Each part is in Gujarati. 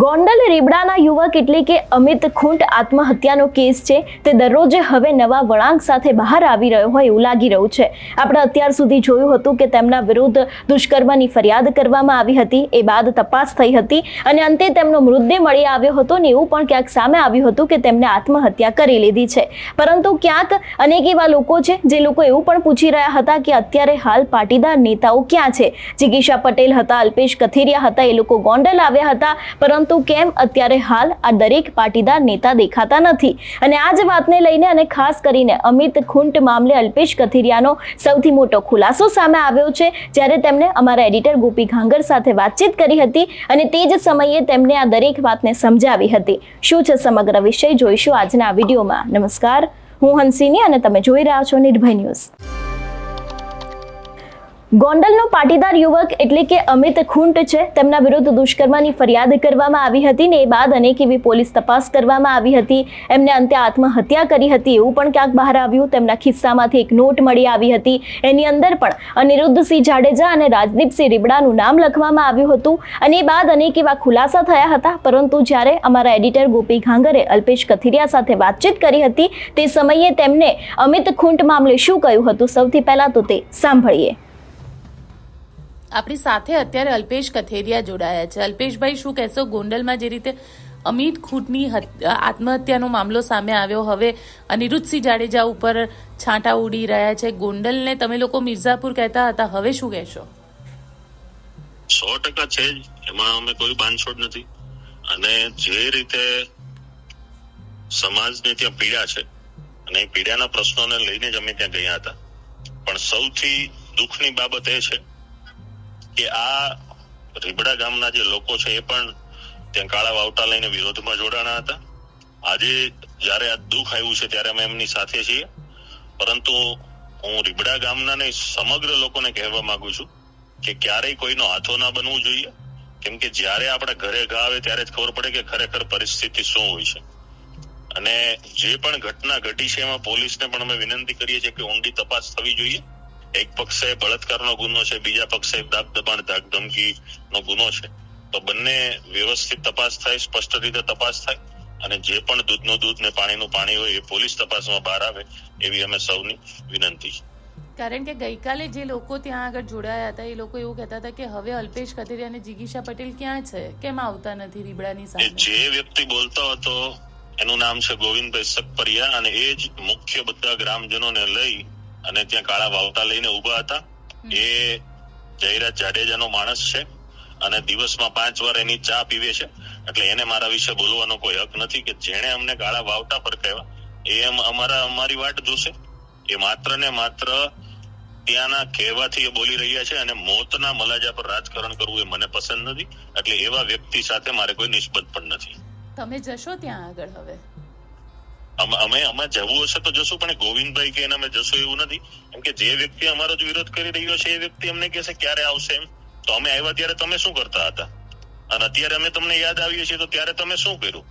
ગોંડલ રીબડાના યુવક એટલે કે અમિત ખૂંટ આત્મહત્યાનો કેસ છે. તે દરરોજ હવે નવા વળાંક સાથે બહાર આવી રહ્યો હોય એવું લાગી રહ્યું છે. આપણે અત્યાર સુધી જોયું હતું કે તેમના વિરુદ્ધ દુષ્કર્મની ફરિયાદ કરવામાં આવી હતી. એ બાદ તપાસ થઈ હતી અને અંતે તેમનો મૃતદેહ મળી આવ્યો હતો ને એવું પણ ક્યાંક સામે આવ્યું હતું કે તેમણે આત્મહત્યા કરી લીધી છે. પરંતુ ક્યાંક અનેક એવા લોકો છે જે લોકો એવું પણ પૂછી રહ્યા હતા કે અત્યારે હાલ પાટીદાર નેતાઓ ક્યાં છે? જિગીશા પટેલ હતા, અલ્પેશ કથિરિયા હતા, એ લોકો ગોંડલ આવ્યા હતા. પરંતુ કેમ અત્યારે હાલ આ દરેક પાટીદાર નેતા દેખાતા નથી? અને આ જ વાતને લઈને અને ખાસ કરીને અમિત ખૂંટ મામલે અલ્પેશ કથિરિયાનો સૌથી મોટો ખુલાસો સામે આવ્યો છે. જ્યારે તેમણે અમારા એડિટર ગોપી ઘાંગર સાથે વાતચીત કરી હતી અને તે જ સમયે તેમણે આ દરેક વાતને સમજાવી હતી. શું છે સમગ્ર વિષય? જોઈશું આજના વિડીયોમાં. નમસ્કાર. હું હંસિની અને તમે જોઈ રહ્યા છો નિર્ભય ન્યૂઝ. ગોંડલનો પાટીદાર યુવક એટલે કે અમિત ખૂંટ છે. તેમના વિરુદ્ધ દુષ્કર્મની ફરિયાદ કરવામાં આવી હતી ને એ બાદ અનેક એવી પોલીસ તપાસ કરવામાં આવી હતી. એમને અંતે આત્મહત્યા કરી હતી એવું પણ ક્યાંક બહાર આવ્યું. તેમના ખિસ્સામાંથી એક નોટ મળી આવી હતી. એની અંદર પણ અનિરુદ્ધસિંહ જાડેજા અને રાજદીપસિંહ રીબડાનું નામ લખવામાં આવ્યું હતું અને એ બાદ અનેક એવા ખુલાસા થયા હતા. પરંતુ જ્યારે અમારા એડિટર ગોપી ઘાંગરે અલ્પેશ કથિરિયા સાથે વાતચીત કરી હતી, તે સમયે તેમને અમિત ખૂંટ મામલે શું કહ્યું હતું? સૌથી પહેલાં તો તે સાંભળીએ. આપણી સાથે અત્યારે અલ્પેશ કથેરિયા જોડાયા છે. અલ્પેશભાઈ, શું કહેશો? ગોંડલમાં જે રીતે અમિત ખૂટની હત- આત્મહત્યાનો મામલો સામે આવ્યો, હવે અનિરુદ્ધસિંહ જાડેજા ઉપર છાંટા ઉડી રહ્યા છે. ગોંડલને તમે લોકો મિર્ઝાપુર કહેતા હતા. હવે શું કહેશો? સો ટકા છે જ. એમાં અમે કોઈ બાંધછોડ નથી. અને જે રીતે સમાજને ત્યાં પીડા છે, અને એ પીડાના પ્રશ્નોને લઈને જ અમે ત્યાં ગયા હતા. પણ સૌથી દુઃખની બાબત એ છે કે આ રીબડા ગામના જે લોકો છે એ પણ ત્યાં કાળા વાવટા લઈને વિરોધમાં જોડાણા હતા. આજે જ્યારે આ દુઃખ આવ્યું છે ત્યારે અમે એમની સાથે છીએ. પરંતુ હું રીબડા ગામના ને સમગ્ર લોકોને કહેવા માંગુ છું કે ક્યારેય કોઈનો હાથો ના બનવું જોઈએ. કેમ કે જ્યારે આપણા ઘરે ઘા આવે ત્યારે જ ખબર પડે કે ખરેખર પરિસ્થિતિ શું હોય છે. અને જે પણ ઘટના ઘટી છે એમાં પોલીસને પણ અમે વિનંતી કરીએ છીએ કે ઊંડી તપાસ થવી જોઈએ. એક પક્ષે બળાત્કારનો ગુનો છે બીજા પક્ષે દાબ દબાણ ધાક ધમકી નો ગુનો છે. તો બંને વ્યવસ્થિત તપાસ થાય સ્પષ્ટ રીતે તપાસ થાય અને જે પણ દૂધનું દૂધ ને પાણીનું પાણી હોય એ પોલીસ તપાસમાં બહાર આવે એવી અમે સૌની વિનંતી. કારણ કે ગઈકાલે જે લોકો ત્યાં આગળ જોડાયા હતા એ લોકો એવું કહેતા હતા કે હવે અલ્પેશ કથિરિયા અને જિગીશા પટેલ ક્યાં છે? કેમ આવતા નથી રીબડાની સામે? જે વ્યક્તિ બોલતો હતો એનું નામ છે ગોવિંદભાઈ સકપરિયા અને એ જ મુખ્ય બધા ગ્રામજનોને લઈ અને ત્યાં કાળા વાવટા લઈને ઊભા હતા. એ જયરાજ જાડેજાનો માણસ છે અને દિવસમાં પાંચ વાર એની ચા પીવે છે. એટલે એને મારા વિશે બોલવાનો કોઈ હક નથી કે જેણે અમને કાળા વાવટા પર કહેવા એ એમ અમારા અમારી વાટ જોશે. એ માત્ર ને માત્ર ત્યાંના કહેવાથી એ બોલી રહ્યા છે અને મોતના મલાજા પર રાજકારણ કરવું એ મને પસંદ નથી. એટલે એવા વ્યક્તિ સાથે મારે કોઈ નિસ્બત પણ નથી. તમે જશો ત્યાં આગળ હવે? અમે અમે જવું હશે તો જશું, પણ ગોવિંદભાઈ કે અમે જશું એવું નથી. કેમ કે જે વ્યક્તિ અમારો જ વિરોધ કરી રહ્યો છે, એ વ્યક્તિ અમને કહેશે, ક્યારે આવશે એમ? તો અમે આવ્યા ત્યારે તમે શું કરતા હતા? અને અત્યારે અમે તમને યાદ આવીએ છીએ, તો ત્યારે તમે શું કર્યું?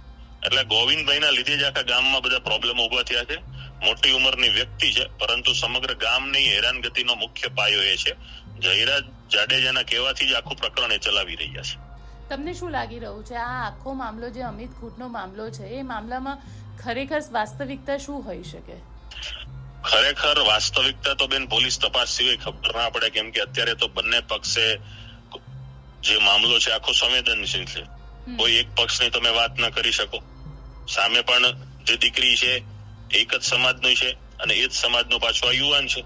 એટલે ગોવિંદભાઈના લીધે જ આખા ગામમાં બધા પ્રોબ્લેમ ઊભા થયા છે. મોટી ઉંમરની વ્યક્તિ છે, પરંતુ સમગ્ર ગામની હેરાનગતિનો મુખ્ય પાયો એ છે. જયરાજ જાડેજાના કહેવાથી જ આખું પ્રકરણ એ ચલાવી રહ્યા છે. તમને શું લાગી રહ્યું છે? આ આખો મામલો જે અમિત ખૂટનો મામલો છે એ મામલામાં ખરેખર વાસ્તવિકતા શું હોઈ શકે? ખરેખર વાસ્તવિકતા તો બેન પોલીસ તપાસ સિવાય ખબર ના પડે કેમ કે અત્યારે તો બંને પક્ષે જે મામલો છે આખો સંવેદનશીલ છે. કોઈ એક પક્ષની તમે વાત ન કરી શકો. સામે પણ જે દીકરી છે એક જ સમાજનું છે અને એ જ સમાજનો પાછો આ યુવાન છે.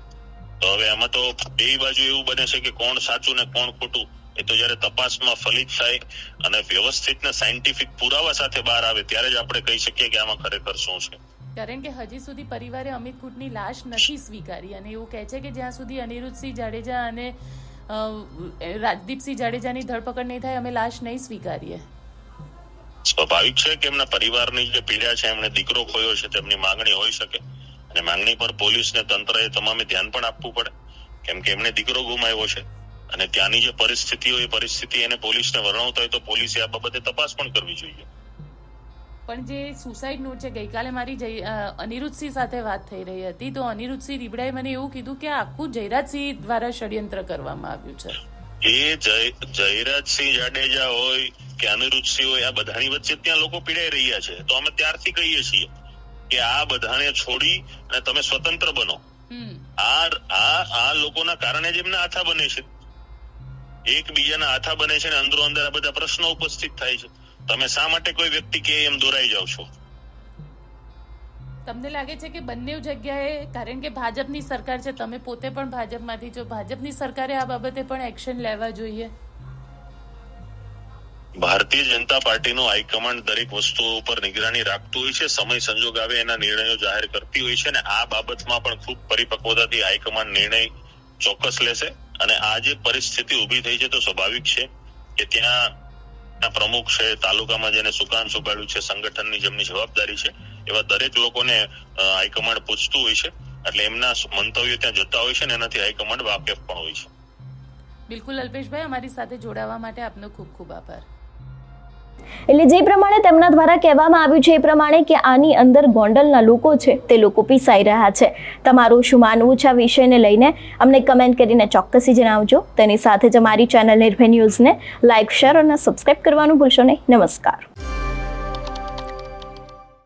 તો હવે આમાં તો બે બાજુ એવું બને છે કે કોણ સાચું ને કોણ ખોટું. એ તો જ્યારે તપાસમાં ફલિત થાય અને વ્યવસ્થિત ને સાયન્ટિફિક પુરાવા સાથે બહાર આવે ત્યારે જ આપણે કહી શકીએ કે આમાં ખરેખર શું છે. કારણ કે હજી સુધી પરિવારે અમિત કુટની લાશ નથી સ્વીકારી અને એવું કહે છે કે જ્યાં સુધી અનિરુદ્ધસિંહ જાડેજા અને રાજદીપસિંહ જાડેજાની ધરપકડ નહીં થાય અમે લાશ નહીં સ્વીકારીએ. સ્વાભાવિક છે કે એમના પરિવારની જે પીડા છે એમણે દીકરો ખોયો છે તેમની માંગણી હોઈ શકે. અને માંગણી પર પોલીસને તંત્રએ તમામે ધ્યાન પણ આપવું પડે. કેમ કે એમને દીકરો ગુમાવ્યો છે. અને ત્યાંની જે પરિસ્થિતિ હોય એ પરિસ્થિતિ એને પોલીસને વર્ણવતા હોય તો પોલીસે આ બાબતે તપાસ પણ કરવી જોઈએ. પણ જે સુસાઇડ નોટ છે ગઈકાલે મારી અનિરુદ્ધસિંહ સાથે વાત થઈ રહી હતી તો અનિરુદ્ધસિંહ રીબડાએ મને એવું કીધું કે આખું જયરાજસિંહ દ્વારા ષડયંત્ર કરવામાં આવ્યું છે. એ જયરાજસિંહ જાડેજા હોય કે અનિરુદ્ધસિંહ હોય આ બધાની વચ્ચે ત્યાં લોકો પીડાઈ રહ્યા છે. તો અમે ત્યારથી કહીએ છીએ કે આ બધાને છોડી અને તમે સ્વતંત્ર બનો. આ આ આ લોકોના કારણે જ એમના આથા બને છે. એકબીજાના આથા બને છે ને અંદરો અંદર આ બધા પ્રશ્નો ઉપસ્થિત થાય છે. તમે શા માટે કોઈ વ્યક્તિ કે એમ દોરાઈ જાવ છો? તમને લાગે છે કે બંને જગ્યાએ કારણ કે ભાજપની સરકાર છે તમે પોતે પણ ભાજપમાંથી છો ભાજપની સરકારે આ બાબતે પણ એક્શન લેવા જોઈએ? ભારતીય જનતા પાર્ટીનું હાઈકમાન્ડ દરેક વસ્તુઓ ઉપર નિગરાની રાખતું હોય છે સમય સંજોગ આવે એના નિર્ણયો જાહેર કરતી હોય છે અને આ બાબતમાં પણ ખૂબ પરિપક્વતાથી હાઈકમાન્ડ નિર્ણય ચોક્કસ લેશે. અને આ જે પરિસ્થિતિ ઊભી થઈ છે તો સ્વાભાવિક છે કે ત્યાં પ્રમુખ છે, તાલુકામાં જેને સુકાન સુકાડ્યું છે, સંગઠનની જેમની જવાબદારી છે, એવા દરેક લોકોને હાઈકમાન્ડ પૂછતું હોય છે. એટલે એમના મંતવ્યો ત્યાં જતા હોય છે ને એનાથી હાઈકમાન્ડ વાકેફ પણ હોય છે. બિલકુલ અલ્પેશભાઈ, અમારી સાથે જોડાવા માટે આપનો ખૂબ ખૂબ આભાર. એટલે જે પ્રમાણે તેમના દ્વારા કહેવામાં આવ્યું છે એ પ્રમાણે કે આની અંદર ગોંડલના લોકો છે, તે લોકો પીસાઈ રહ્યા છે. તમારું શું માનવું છે આ વિષયને લઈને? અમને કમેન્ટ કરીને ચોક્કસી જણાવજો. તેની સાથે જ અમારી ચેનલ નિર્ભય ન્યૂઝને લાઇક શેર અને સબસ્ક્રાઇબ કરવાનું ભૂલશો નહીં. નમસ્કાર.